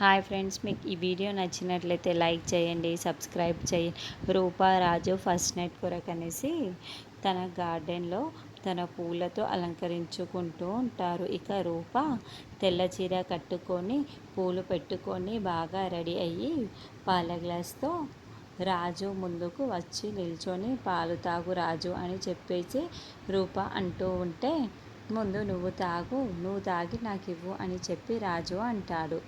Hi friends మీకు ఈ video నచ్చినట్లయితే లైక్ చేయండి సబ్స్క్రైబ్ చేయండి. రూపా రాజు ఫస్ట్ నైట్ కొరకు అనేసి తన గార్డెన్లో తన పూలతో అలంకరించుకుంటూ ఉంటారు. ఇక రూప తెల్ల చీర కట్టుకొని పూలు పెట్టుకొని బాగా రెడీ అయ్యి పాల గ్లాస్తో రాజు ముందుకు వచ్చి నిల్చొని పాలు తాగు రాజు అని చెప్పేసి రూప అంటూ ఉంటే ముందు నువ్వు తాగు నువ్వు తాగి నాకు ఇవ్వు అని చెప్పి రాజు అంటాడు.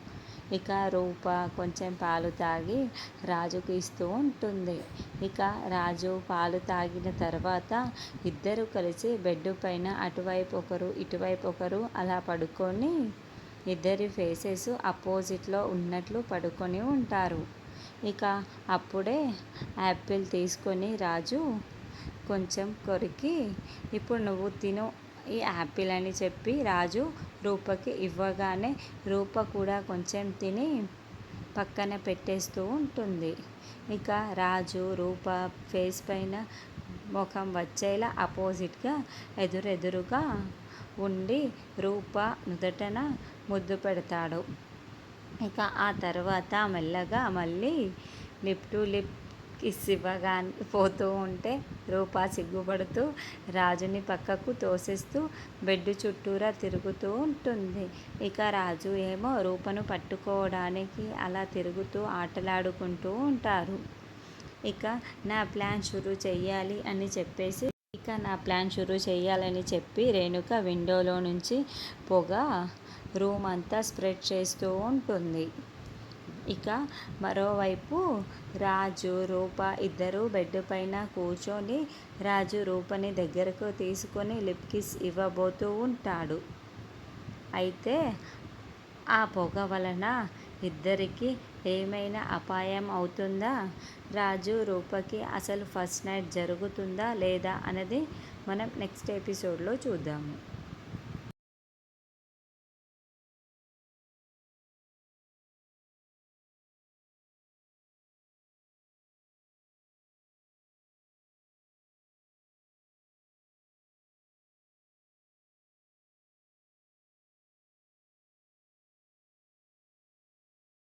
ఇక రూప కొంచెం పాలు తాగి రాజుకు ఇస్తూ ఉంటుంది. ఇక రాజు పాలు తాగిన తర్వాత ఇద్దరు కలిసి బెడ్ పైన అటువైపు ఒకరు ఇటువైపు ఒకరు అలా పడుకొని ఇద్దరి ఫేసెస్ అపోజిట్లో ఉన్నట్లు పడుకొని ఉంటారు. ఇక అప్పుడే యాపిల్ తీసుకొని రాజు కొంచెం కొరికి ఇప్పుడు నువ్వు తిను ఈ యాపిల్ అని చెప్పి రాజు రూపకి ఇవ్వగానే రూప కూడా కొంచెం తిని పక్కన పెట్టేస్తూ ఉంటుంది. ఇక రాజు రూప ఫేస్ పైన ముఖం వచ్చేలా అపోజిట్గా ఎదురెదురుగా ఉండి రూప నుదటన ముద్దు పెడతాడు. ఇక ఆ తర్వాత మెల్లగా మళ్ళీ లిప్ టు లిప్ కిస్ ఇవ్వగా పోతూ ఉంటే రూపా సిగ్గుపడుతూ రాజుని పక్కకు తోసేస్తూ బెడ్ చుట్టూరా తిరుగుతూ ఉంటుంది. ఇక రాజు ఏమో రూపను పట్టుకోవడానికి అలా తిరుగుతూ ఆటలాడుకుంటూ ఉంటారు. ఇక నా ప్లాన్ షురూ చెయ్యాలి అని చెప్పేసి ఇక నా ప్లాన్ షురూ చేయాలని చెప్పి రేణుక విండోలో నుంచి పొగ రూమ్ అంతా స్ప్రెడ్ చేస్తూ ఉంటుంది. ఇక మరోవైపు రాజు రూప ఇద్దరు బెడ్ పైన కూర్చొని రాజు రూపని దగ్గరకు తీసుకొని లిప్ కిస్ ఇవ్వబోతూ ఉంటాడు. అయితే ఆ పొగ వలన ఇద్దరికి ఏమైనా అపాయం అవుతుందా? రాజు రూపకి అసలు ఫస్ట్ నైట్ జరుగుతుందా లేదా? అన్నది మనం నెక్స్ట్ ఎపిసోడ్లో చూద్దాము.